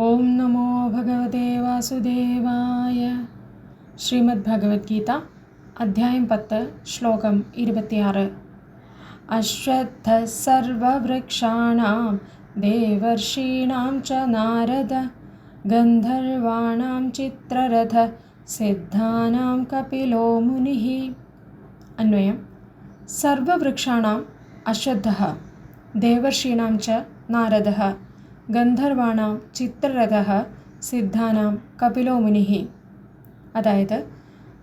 ഓം നമോ ഭഗവതേ വാസുദേവായ. ശ്രീമദ് ഭഗവത്ഗീത അധ്യായം പത്ത് ശ്ലോകം ഇരുപത്തിയാറ്. അശ്വത്ഥ സർവവൃക്ഷാണാം ദേവർഷീണാം ച നാരദ ഗന്ധർവാണാം ചിത്രരഥ സിദ്ധാനാം കപിലോ മുനി. അന്വയം. സർവവൃക്ഷാണാം അശ്വത്ഥ ദേവർഷീണാം ച നാരദ. ഗന്ധർവാണാം ചിത്രരഥ സിദ്ധാനാം കപിലോ മുനിഹി അതായത്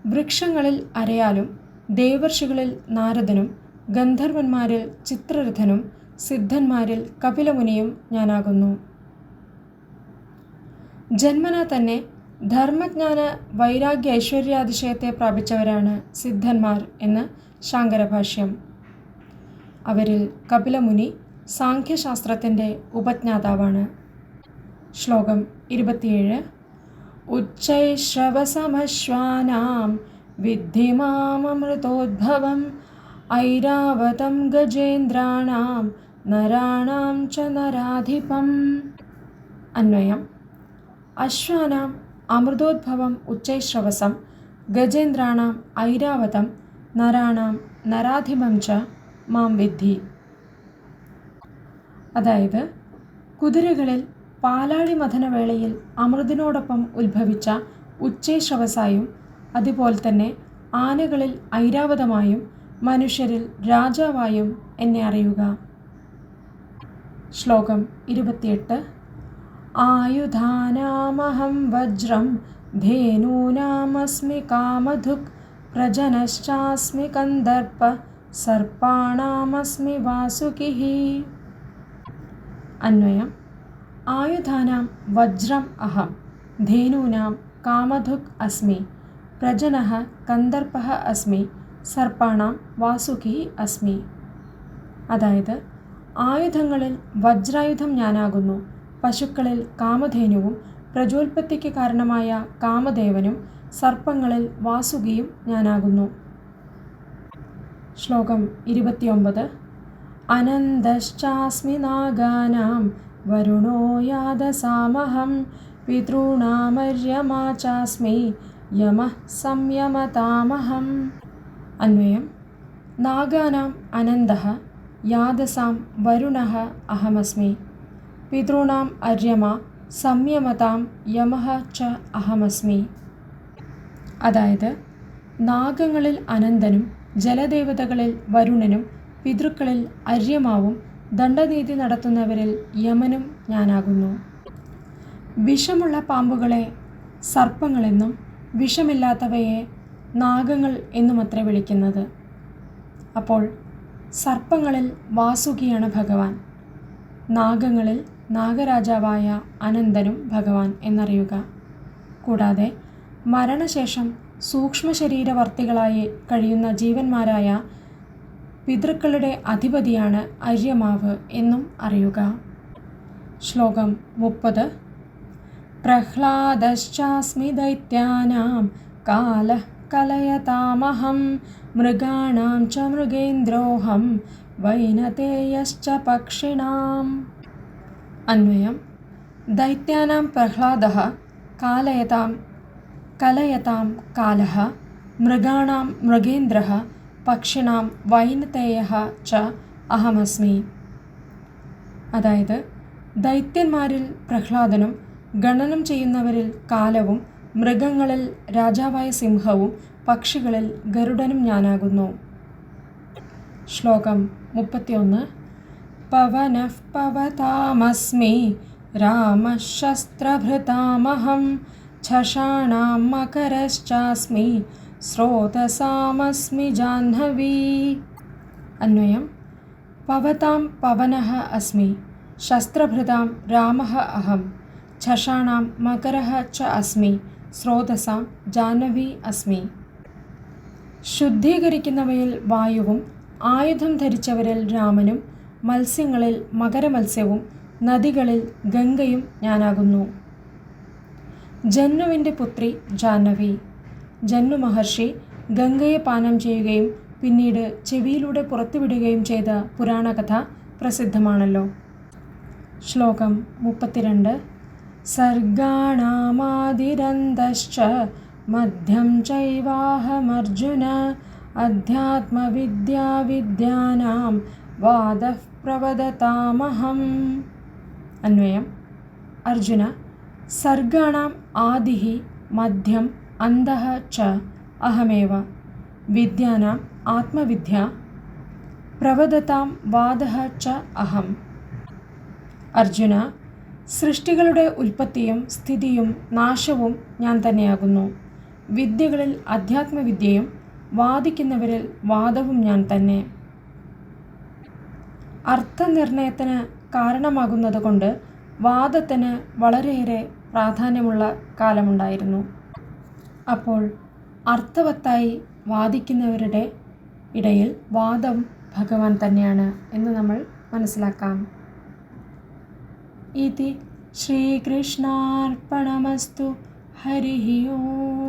വൃക്ഷങ്ങളിൽ അരയാലും ദേവർഷികളിൽ നാരദനും ഗന്ധർവന്മാരിൽ ചിത്രരഥനും സിദ്ധന്മാരിൽ കപിലമുനിയും ഞാനാകുന്നു. ജന്മന തന്നെ ധർമ്മജ്ഞാന വൈരാഗ്യ ഐശ്വര്യാതിശയത്തെ പ്രാപിച്ചവരാണ് സിദ്ധന്മാർ എന്ന് ശാങ്കരഭാഷ്യം. അവരിൽ കപിലമുനി സാഖ്യശാസ്ത്രത്തിന്റെ ഉപജ്ഞാതാവാണ്. ശ്ലോകം ഇരുപത്തിയേഴ്. ഉച്ചൈശ്രവസമശ്വാനാം വിദ്ധിമാമൃതോദ്ഭവം ഐരാവതം ഗജേന്ദ്രാണാം നരാണാം ച നരാധിപം. അന്വയം. അശ്വാനാം അമൃതോദ്ഭവം ഉച്ചൈശ്രവസം ഗജേന്ദ്രാണാം ഐരാവതം നരാണാം നരാധിപം ച മാം വിദ്ധി. അതായത് കുതിരകളിൽ പാലാഴി മഥനവേളയിൽ അമൃതിനോടൊപ്പം ഉത്ഭവിച്ച ഉച്ചേശ്രവസായും അതുപോലെ തന്നെ ആനകളിൽ ഐരാവതമായും മനുഷ്യരിൽ രാജാവായും എന്നെ അറിയുക. ശ്ലോകം ഇരുപത്തിയെട്ട്. ആയുധാനാമഹം വജ്രം ധേനൂനാമസ്മി കാമധുക് പ്രജനശ്ചാസ്മി കന്ദർപ്പ സർപ്പാണാമസ്മി വാസുകിഃ അന്വയം. ആയുധാനാം വജ്രം അഹം ധേനൂനാം കാമധുക് അസ്മി പ്രജനഃ കന്ദർപ്പ അസ്മി സർപ്പാണാം വാസുകി അസ്മി. അതായത് ആയുധങ്ങളിൽ വജ്രായുധം ഞാനാകുന്നു പശുക്കളിൽ കാമധേനുവും പ്രജോൽപത്തിക്ക് കാരണമായ കാമദേവനും സർപ്പങ്ങളിൽ വാസുകിയും ഞാനാകുന്നു. ശ്ലോകം ഇരുപത്തിയൊമ്പത്. അനന്തശ്ചാസ്മി നാഗാനാം വരുണോ യാദസാമഹം പിതൃണാമര്യമാ ചാസ്മി യമഃ സംയമതാമഹം അന്വയം നാഗാനാം അനന്ത യാദസാം വരുണ അഹമസ്മി പിതൃണാം അര്യമ സംയമതാം യമ ച അഹമസ്മി അതായത് നാഗങ്ങളിൽ അനന്തനും ജലദേവതകളിൽ വരുണനും പിതൃക്കളിൽ അര്യമാവും ദണ്ഡനീതി നടത്തുന്നവരിൽ യമനും ഞാനാകുന്നു. വിഷമുള്ള പാമ്പുകളെ സർപ്പങ്ങളെന്നും വിഷമില്ലാത്തവയെ നാഗങ്ങൾ എന്നുമത്രേ വിളിക്കുന്നത്. അപ്പോൾ സർപ്പങ്ങളിൽ വാസുകിയാണ് ഭഗവാൻ. നാഗങ്ങളിൽ നാഗരാജാവായ അനന്തനും ഭഗവാൻ എന്നറിയുക. കൂടാതെ മരണശേഷം സൂക്ഷ്മശരീരവർത്തികളായി കഴിയുന്ന ജീവന്മാരായ പിതൃക്കളുടെ അധിപതിയാണ് അര്യമാവ് എന്നും അറിയുക. ശ്ലോകം മുപ്പത്. പ്രഹ്ലാദശ്ചാസ്മി ദൈത്യാനാം കാല കലയതാമഹം മൃഗാണാം ച മൃഗേന്ദ്രോഹം വൈനതേയശ്ച പക്ഷിണാം. അന്വയം. ദൈത്യാനാം പ്രഹ്ലാദ കാലയതാം കലയതാം കാലഃ മൃഗാണാം മൃഗേന്ദ്രഃ പക്ഷിണാം വൈനതേയ ച അഹമസ്മി. അതായത് ദൈത്യന്മാരിൽ പ്രഹ്ലാദനും ഗണനം ചെയ്യുന്നവരിൽ കാലവും മൃഗങ്ങളിൽ രാജാവായ സിംഹവും പക്ഷികളിൽ ഗരുഡനും ഞാനാകുന്നു. ശ്ലോകം മുപ്പത്തിയൊന്ന്. പവനഃ പവതാമസ്മി രാമശസ്ത്രഭൃതാമഹം ഛഷാണാം മകരശ്ചാസ്മി സ്രോതസാമസ്മി ജാഹ്നവീ. അന്വയം പവതാം പവന അസ്മി ശസ്ത്രഭൃതാം രാമ അഹം ഛഷാണാം മകര ച അസ്മി സ്രോതസാം ജാഹ്നവി അസ്മി. ശുദ്ധീകരിക്കുന്നവയിൽ വായുവും ആയുധം ധരിച്ചവരിൽ രാമനും മത്സ്യങ്ങളിൽ മകരമത്സ്യവും നദികളിൽ ഗംഗയും ഞാനാകുന്നു. ജന്നുവിന്റെ പുത്രി ജാഹ്നവി. ജന്നു മഹർഷി ഗംഗയെ പാനം ചെയ്യുകയും പിന്നീട് ചെവിയിലൂടെ പുറത്തുവിടുകയും ചെയ്ത പുരാണകഥ പ്രസിദ്ധമാണല്ലോ. ശ്ലോകം മുപ്പത്തിരണ്ട്. സർഗാണാമാതിരന്തശ്ച മധ്യം ചൈവാഹമർജുന അധ്യാത്മവിദ്യാവിദ്യാനാം വാദ പ്രവദതാമഹം അന്വയം. അർജുന സർഗാണാം ആദിഹി മധ്യം അന്തഃ ച അഹമേവ. വിദ്യാനാം ആത്മവിദ്യ പ്രവദതാം വാദഃ ച അഹം. അർജുന സൃഷ്ടികളുടെ ഉൽപ്പത്തിയും സ്ഥിതിയും നാശവും ഞാൻ തന്നെയാകുന്നു. വിദ്യകളിൽ അധ്യാത്മവിദ്യയും വാദിക്കുന്നവരിൽ വാദവും ഞാൻ തന്നെ. അർത്ഥനിർണയത്തിന് കാരണമാകുന്നതുകൊണ്ട് വാദത്തിന് വളരെയേറെ പ്രാധാന്യമുള്ള കാലമുണ്ടായിരുന്നു. അപ്പോൾ അർത്ഥവത്തായി വാദിക്കുന്നവരുടെ ഇടയിൽ വാദം ഭഗവാൻ തന്നെയാണ് എന്ന് നമ്മൾ മനസ്സിലാക്കാം. ഇതി ശ്രീകൃഷ്ണാർപ്പണമസ്തു ഹരി ഓം